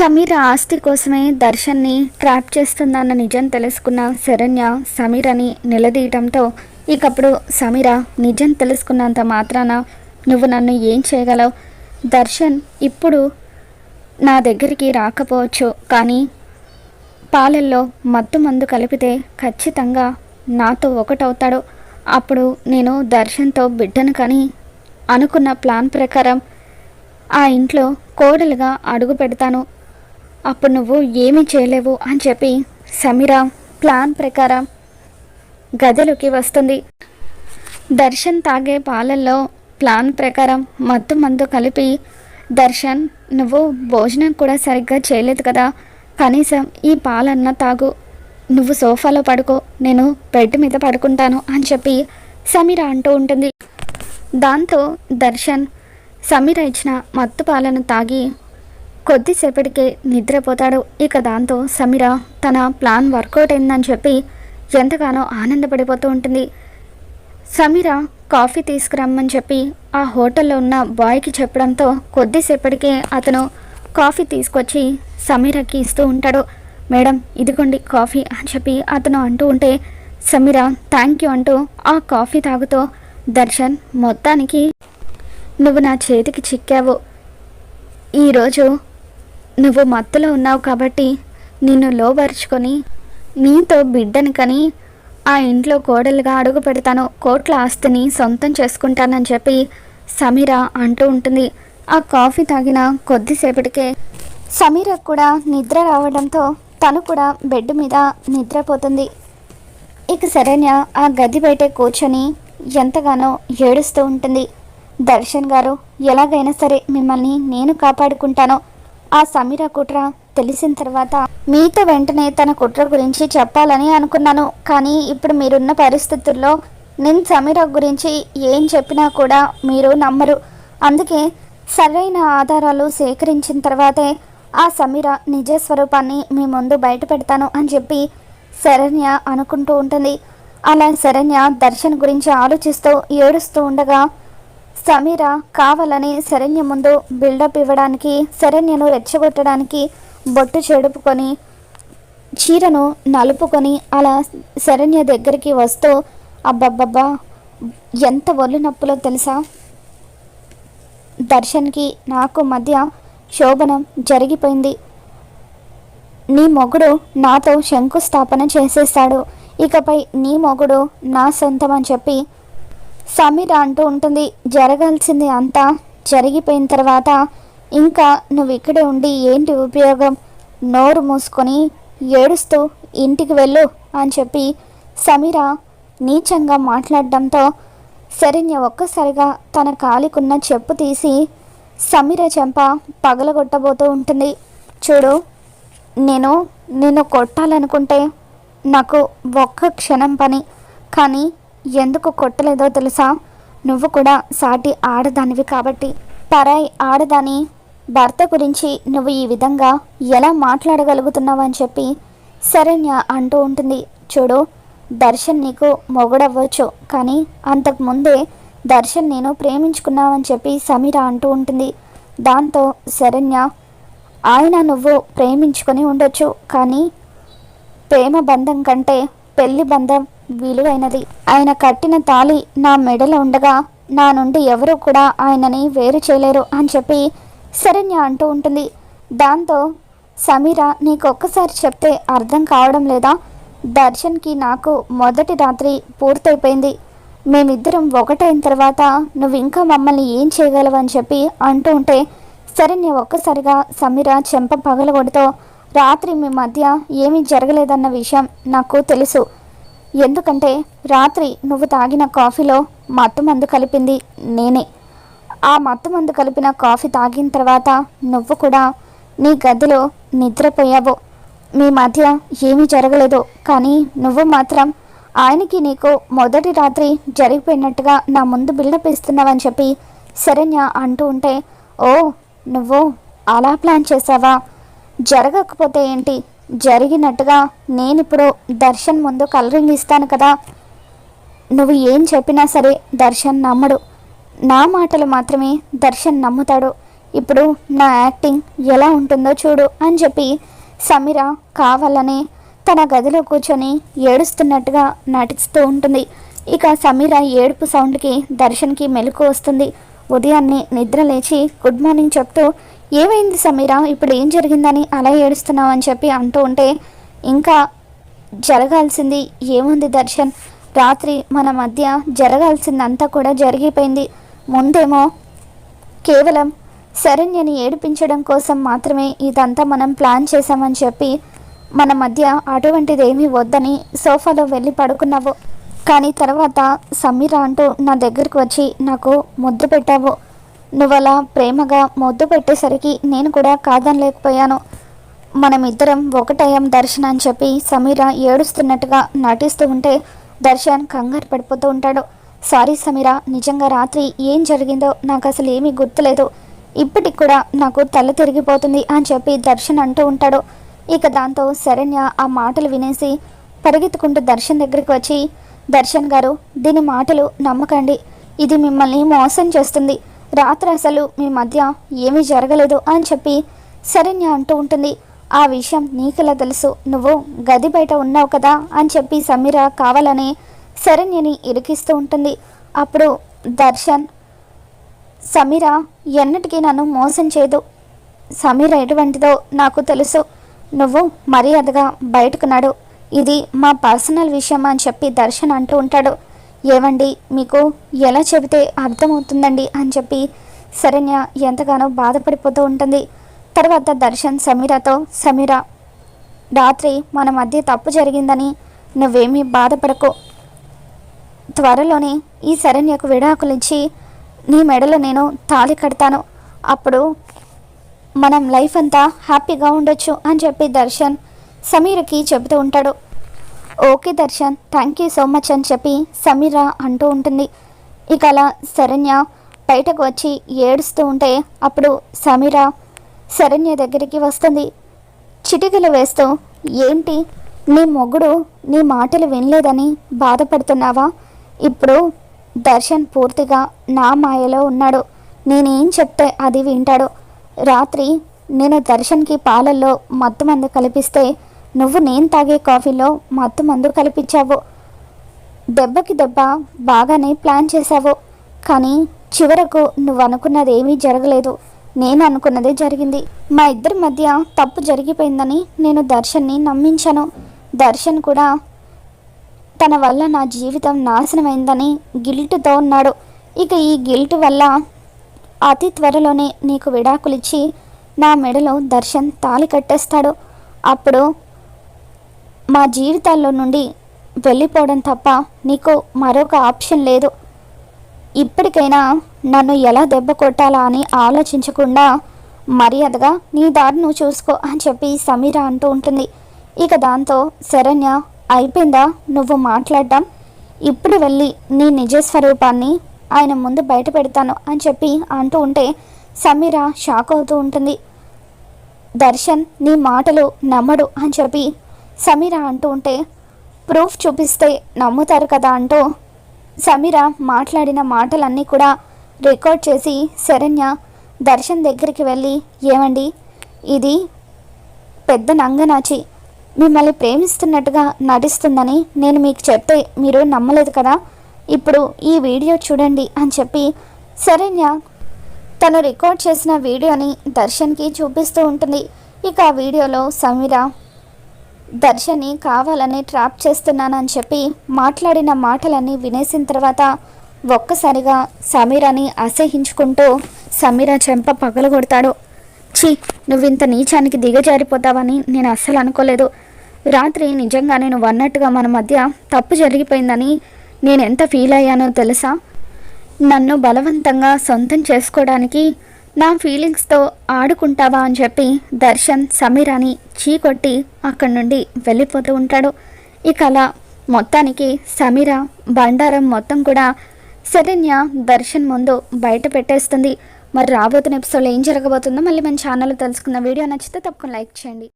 సమీర ఆస్తి కోసమే దర్శన్ని ట్రాప్ చేస్తుందన్న నిజం తెలుసుకున్న శరణ్య సమీరని నిలదీయటంతో ఇకప్పుడు సమీర నిజం తెలుసుకున్నంత మాత్రాన నువ్వు నన్ను ఏం చేయగలవు? దర్శన్ ఇప్పుడు నా దగ్గరికి రాకపోవచ్చు కానీ పాలల్లో మత్తు మందు కలిపితే ఖచ్చితంగా నాతో ఒకటవుతాడు. అప్పుడు నేను దర్శన్తో బిడ్డను కానీ అనుకున్న ప్లాన్ ప్రకారం ఆ ఇంట్లో కోడలుగా అడుగు పెడతాను. అప్పుడు నువ్వు ఏమీ చేయలేవు అని చెప్పి సమీర ప్లాన్ ప్రకారం గదిలోకి వస్తుంది. దర్శన్ తాగే పాలల్లో ప్లాన్ ప్రకారం మత్తు మందు కలిపి దర్శన్ నువ్వు భోజనం కూడా సరిగ్గా చేయలేదు కదా కనీసం ఈ పాలన్న తాగు. నువ్వు సోఫాలో పడుకో నేను బెడ్ మీద పడుకుంటాను అని చెప్పి సమీర అంటూ ఉంటుంది. దాంతో దర్శన్ సమీర ఇచ్చిన మత్తు పాలను తాగి కొద్దిసేపటికే నిద్రపోతాడు. ఇక దాంతో సమీర తన ప్లాన్ వర్కౌట్ అయిందని చెప్పి ఎంతగానో ఆనందపడిపోతూ ఉంటుంది. సమీర కాఫీ తీసుకురమ్మని చెప్పి ఆ హోటల్లో ఉన్న బాయ్కి చెప్పడంతో కొద్దిసేపటికే అతను కాఫీ తీసుకొచ్చి సమీరకి ఇస్తూ ఉంటాడు. మేడం ఇదిగోండి కాఫీ అని చెప్పి అతను అంటూ ఉంటే సమీర థ్యాంక్ యూ అంటూ ఆ కాఫీ తాగుతూ దర్శన్ మొత్తానికి నువ్వు నా చేతికి చిక్కావు. ఈరోజు నువ్వు మత్తులో ఉన్నావు కాబట్టి నిన్ను లోపరుచుకొని నీతో బిడ్డని కని ఆ ఇంట్లో కోడలుగా అడుగు పెడతాను కోట్ల ఆస్తిని సొంతం చేసుకుంటానని చెప్పి సమీర అంటూ ఉంటుంది. ఆ కాఫీ తాగిన కొద్దిసేపటికే సమీర కూడా నిద్ర రావడంతో తను కూడా బెడ్ మీద నిద్రపోతుంది. ఇక శరణ్య ఆ గది బయట కూర్చొని ఎంతగానో ఏడుస్తూ ఉంటుంది. దర్శన్ గారు ఎలాగైనా సరే మిమ్మల్ని నేను కాపాడుకుంటాను. ఆ సమీర కుట్ర తెలిసిన తర్వాత మీతో వెంటనే తన కుట్ర గురించి చెప్పాలని అనుకున్నాను. కానీ ఇప్పుడు మీరున్న పరిస్థితుల్లో నేను సమీర గురించి ఏం చెప్పినా కూడా మీరు నమ్మరు. అందుకే సరైన ఆధారాలు సేకరించిన తర్వాతే ఆ సమీర నిజ స్వరూపాన్ని మీ ముందు బయట పెడతాను అని చెప్పి శరణ్య అనుకుంటూ ఉంటుంది. అలా శరణ్య దర్శన్ గురించి ఆలోచిస్తూ ఏడుస్తూ ఉండగా సమీర కావాలని శరణ్య ముందు బిల్డప్ ఇవ్వడానికి శరణ్యను రెచ్చగొట్టడానికి బొట్టు చెడుపుకొని చీరను నలుపుకొని అలా శరణ్య దగ్గరికి వస్తూ అబ్బబ్బబ్బా ఎంత ఒళ్ళు నొప్పులో తెలుసా? దర్శన్కి నాకు మధ్య శోభనం జరిగిపోయింది. నీ మొగుడు నాతో శంకుస్థాపన చేసేస్తాడు. ఇకపై నీ మొగుడు నా సొంతం అని చెప్పి సమీర అంటూ ఉంటుంది జరగాల్సింది అంతా జరిగిపోయిన తర్వాత ఇంకా నువ్వు ఇక్కడే ఉండి ఏంటి ఉపయోగం? నోరు మూసుకొని ఏడుస్తూ ఇంటికి వెళ్ళు అని చెప్పి సమీర నీచంగా మాట్లాడడంతో శరణ్య ఒక్కసారిగా తన కాలికున్న చెప్పు తీసి సమీర చెంప పగలగొట్టబోతూ ఉంటుంది. చూడు నేను నిన్ను కొట్టాలనుకుంటే నాకు ఒక్క క్షణం పని కానీ ఎందుకు కొట్టలేదో తెలుసా? నువ్వు కూడా సాటి ఆడదానివి కాబట్టి. పరాయి ఆడదాని భర్త గురించి నువ్వు ఈ విధంగా ఎలా మాట్లాడగలుగుతున్నావు అని చెప్పి శరణ్య అంటూ ఉంటుంది. చూడు దర్శన్ నీకు మొగుడవ్వచ్చు. కానీ అంతకుముందే దర్శన్ నేను ప్రేమించుకున్నావని చెప్పి సమీర అంటూ ఉంటుంది. దాంతో శరణ్య ఆయన నువ్వు ప్రేమించుకొని ఉండొచ్చు. కానీ ప్రేమ బంధం కంటే పెళ్ళి బంధం విలువైనది. ఆయన కట్టిన తాళి నా మెడలో ఉండగా నా నుండి ఎవరూ కూడా ఆయనని వేరు చేయలేరు అని చెప్పి శరణ్య అంటూ ఉంటుంది. దాంతో సమీర నీకు ఒక్కసారి చెప్తే అర్థం కావడం లేదా? దర్శన్కి నాకు మొదటి రాత్రి పూర్తయిపోయింది. మేమిద్దరం ఒకటైన తర్వాత నువ్వు ఇంకా మమ్మల్ని ఏం చేయగలవని చెప్పి అంటూ ఉంటే శరణ్య ఒక్కసారిగా సమీర చెంప పగలగొడుతో రాత్రి మీ మధ్య ఏమీ జరగలేదన్న విషయం నాకు తెలుసు. ఎందుకంటే రాత్రి నువ్వు తాగిన కాఫీలో మత్తు మందు కలిపింది నేనే. ఆ మత్తు మందు కలిపిన కాఫీ తాగిన తర్వాత నువ్వు కూడా నీ గదిలో నిద్రపోయావు. మీ మధ్య ఏమీ జరగలేదు కానీ నువ్వు మాత్రం ఆయనకి నీకు మొదటి రాత్రి జరిగిపోయినట్టుగా నా ముందు బిల్డప్ ఇస్తున్నావని చెప్పి శరణ్య అంటూ ఉంటే ఓ నువ్వు అలా ప్లాన్ చేసావా? జరగకపోతే ఏంటి? జరిగినట్టుగా నేనిప్పుడు దర్శన్ ముందు కలరింగ్ ఇస్తాను కదా. నువ్వు ఏం చెప్పినా సరే దర్శన్ నమ్మడు. నా మాటలు మాత్రమే దర్శన్ నమ్ముతాడు. ఇప్పుడు నా యాక్టింగ్ ఎలా ఉంటుందో చూడు అని చెప్పి సమీర కావాలని తన గదిలో కూర్చొని ఏడుస్తున్నట్టుగా నటిస్తూ ఉంటుంది. ఇక సమీర ఏడుపు సౌండ్కి దర్శన్కి మెలకు వస్తుంది. ఉదయాన్నే నిద్ర లేచి గుడ్ మార్నింగ్ చెప్తూ ఏమైంది సమీర? ఇప్పుడు ఏం జరిగిందని అలా ఏడుస్తున్నావు అని చెప్పి అంటూ ఉంటే ఇంకా జరగాల్సింది ఏముంది దర్శన్? రాత్రి మన మధ్య జరగాల్సిందంతా కూడా జరిగిపోయింది. ముందేమో కేవలం శరణ్యని ఏడిపించడం కోసం మాత్రమే ఇదంతా మనం ప్లాన్ చేశామని చెప్పి మన మధ్య అటువంటిది ఏమీ వద్దని సోఫాలో వెళ్ళి పడుకున్నావు. కానీ తర్వాత సమీర అంటూ నా దగ్గరకు వచ్చి నాకు ముద్దు పెట్టావు. నువ్వలా ప్రేమగా మొద్దు పెట్టేసరికి నేను కూడా కాదనలేకపోయాను. మనమిద్దరం ఒకటయ్యాం దర్శన్ అని చెప్పి సమీర ఏడుస్తున్నట్టుగా నటిస్తూ ఉంటే దర్శన్ కంగారు పడిపోతూ ఉంటాడు. సారీ సమీర నిజంగా రాత్రి ఏం జరిగిందో నాకు అసలు ఏమీ గుర్తులేదు. ఇప్పటికి కూడా నాకు తల తిరిగిపోతుంది అని చెప్పి దర్శన్ అంటూ ఉంటాడు. ఇక దాంతో శరణ్య ఆ మాటలు వినేసి పరిగెత్తుకుంటూ దర్శన్ దగ్గరికి వచ్చి దర్శన్ గారు దీని మాటలు నమ్మకండి. ఇది మిమ్మల్ని మోసం చేస్తుంది. రాత్రి అసలు మీ మధ్య ఏమీ జరగలేదు అని చెప్పి శరణ్య అంటూ ఉంటుంది. ఆ విషయం నీకెలా తెలుసు? నువ్వు గది బయట ఉన్నావు కదా అని చెప్పి సమీర కావాలని శరణ్యని ఇరికిస్తూ ఉంటుంది. అప్పుడు దర్శన్ సమీర ఎన్నటికీ నన్ను మోసం చేయదు. సమీర ఎటువంటిదో నాకు తెలుసు. నువ్వు మర్యాదగా బయటకు నడు. ఇది మా పర్సనల్ విషయం అని చెప్పి దర్శన్ అంటూ ఉంటాడు. ఏవండి మీకు ఎలా చెబితే అర్థమవుతుందండి అని చెప్పి శరణ్య ఎంతగానో బాధపడిపోతూ ఉంటుంది. తర్వాత దర్శన్ సమీరతో సమీర రాత్రి మన మధ్య తప్పు జరిగిందని నువ్వేమీ బాధపడకు. త్వరలోనే ఈ శరణ్యకు విడాకులు నీ మెడలో నేను తాళి కడతాను. అప్పుడు మనం లైఫ్ అంతా హ్యాపీగా ఉండొచ్చు అని చెప్పి దర్శన్ సమీరకి చెబుతూ ఉంటాడు. Okay Darshan thank you so much అని చెప్పి సమీర అంటూ ఉంటుంది. ఇక అలా శరణ్య బయటకు వచ్చి ఏడుస్తూ ఉంటే అప్పుడు సమీర శరణ్య దగ్గరికి వస్తుంది. చిటికలు వేస్తూ ఏంటి? నీ మొగుడు నీ మాటలు వినలేదని బాధపడుతున్నావా? ఇప్పుడు దర్శన్ పూర్తిగా నా మాయలో ఉన్నాడు. నేనేం చెప్తే అది వింటాడు. రాత్రి నేను దర్శన్కి పాలల్లో మత్తు మందు కలిపిస్తే నువ్వు నేను తాగే కాఫీలో మత్తు మందు కలిపించావు. దెబ్బకి దెబ్బ బాగానే ప్లాన్ చేశావు. కానీ చివరకు నువ్వు అనుకున్నది ఏమీ జరగలేదు. నేను అనుకున్నదే జరిగింది. మా ఇద్దరి మధ్య తప్పు జరిగిపోయిందని నేను దర్శన్ని నమ్మించాను. దర్శన్ కూడా తన వల్ల నా జీవితం నాశనమైందని గిల్ట్తో ఉన్నాడు. ఇక ఈ గిల్ట్ వల్ల అతి త్వరలోనే నీకు విడాకులిచ్చి నా మెడలో దర్శన్ తాలి కట్టేస్తాడు. అప్పుడు మా జీవితాల్లో నుండి వెళ్ళిపోవడం తప్ప నీకు మరొక ఆప్షన్ లేదు. ఇప్పటికైనా నన్ను ఎలా దెబ్బ కొట్టాలా అని ఆలోచించకుండా మర్యాదగా నీ దారి నువ్వు చూసుకో అని చెప్పి సమీర అంటూ ఉంటుంది. ఇక దాంతో శరణ్య అయిపోయిందా నువ్వు మాట్లాడడం? ఇప్పుడు వెళ్ళి నీ నిజ స్వరూపాన్ని ఆయన ముందు బయట పెడతాను అని చెప్పి అంటూ ఉంటే సమీర షాక్ అవుతూ ఉంటుంది. దర్శన్ నీ మాటలు నమ్మడు అని చెప్పి సమీర అంటూ ఉంటే ప్రూఫ్ చూపిస్తే నమ్ముతారు కదా అంటూ సమీర మాట్లాడిన మాటలన్నీ కూడా రికార్డ్ చేసి శరణ్య దర్శన్ దగ్గరికి వెళ్ళి ఏమండి? ఇది పెద్ద నంగనాచి. మిమ్మల్ని ప్రేమిస్తున్నట్టుగా నటిస్తుందని నేను మీకు చెప్తే మీరు నమ్మలేదు కదా? ఇప్పుడు ఈ వీడియో చూడండి అని చెప్పి శరణ్య తను రికార్డ్ చేసిన వీడియోని దర్శన్కి చూపిస్తూ ఉంటుంది. ఇక ఆ వీడియోలో సమీర దర్శని కావాలని ట్రాప్ చేస్తున్నానని చెప్పి మాట్లాడిన మాటలన్నీ వినేసిన తర్వాత ఒక్కసారిగా సమీరాని అసహించుకుంటూ సమీర చెంప పగలగొడతాడు. ఛీ నువ్వు ఇంత నీచానికి దిగజారిపోతావని నేను అస్సలు అనుకోలేదు. రాత్రి నిజంగా నేను అన్నట్టుగా మన మధ్య తప్పు జరిగిపోయిందని నేను ఎంత ఫీల్ అయ్యానో తెలుసా? నన్ను బలవంతంగా సొంతం చేసుకోవడానికి నా ఫీలింగ్స్తో ఆడుకుంటావా అని చెప్పి దర్శన్ సమీరాని చీకొట్టి అక్కడి నుండి వెళ్ళిపోతూ ఉంటాడు. ఇక అలా మొత్తానికి సమీర బండారం మొత్తం కూడా శరణ్య దర్శన్ ముందు బయట పెట్టేస్తుంది. మరి రాబోతున్న ఎపిసోడ్లో ఏం జరగబోతుందో మళ్ళీ మన ఛానల్లో తెలుసుకున్న వీడియో నచ్చితే తప్పకుండా లైక్ చేయండి.